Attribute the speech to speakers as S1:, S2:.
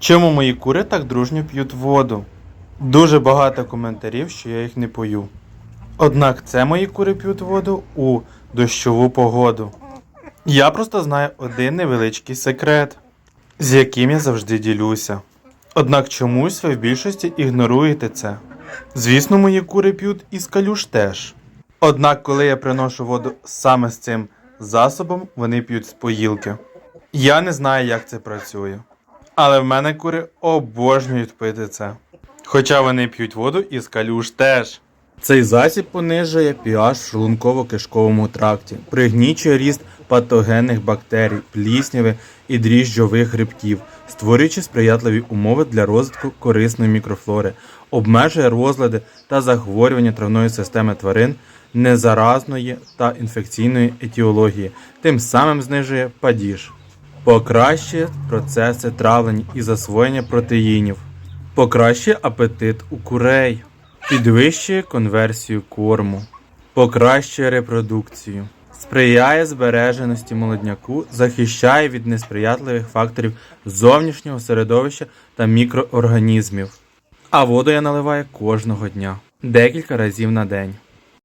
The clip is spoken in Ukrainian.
S1: Чому мої кури так дружньо п'ють воду? Дуже багато коментарів, що я їх не пою. Однак це мої кури п'ють воду у дощову погоду. Я просто знаю один невеличкий секрет, з яким я завжди ділюся. Однак чомусь ви в більшості ігноруєте це. Звісно, мої кури п'ють із калюш теж. Однак, коли я приношу воду саме з цим засобом, вони п'ють з поїлки. Я не знаю, як це працює. Але в мене кури обожнюють пити це. Хоча вони п'ють воду із калюш теж. Цей засіб понижує pH в шлунково-кишковому тракті, пригнічує ріст патогенних бактерій, плісняви і дріжджових грибків, створюючи сприятливі умови для розвитку корисної мікрофлори, обмежує розлади та захворювання травної системи тварин незаразної та інфекційної етіології, тим самим знижує падіж, покращує процеси травлення і засвоєння протеїнів, покращує апетит у курей, підвищує конверсію корму, покращує репродукцію, сприяє збереженості молодняку, захищає від несприятливих факторів зовнішнього середовища та мікроорганізмів. А воду я наливаю кожного дня, декілька разів на день.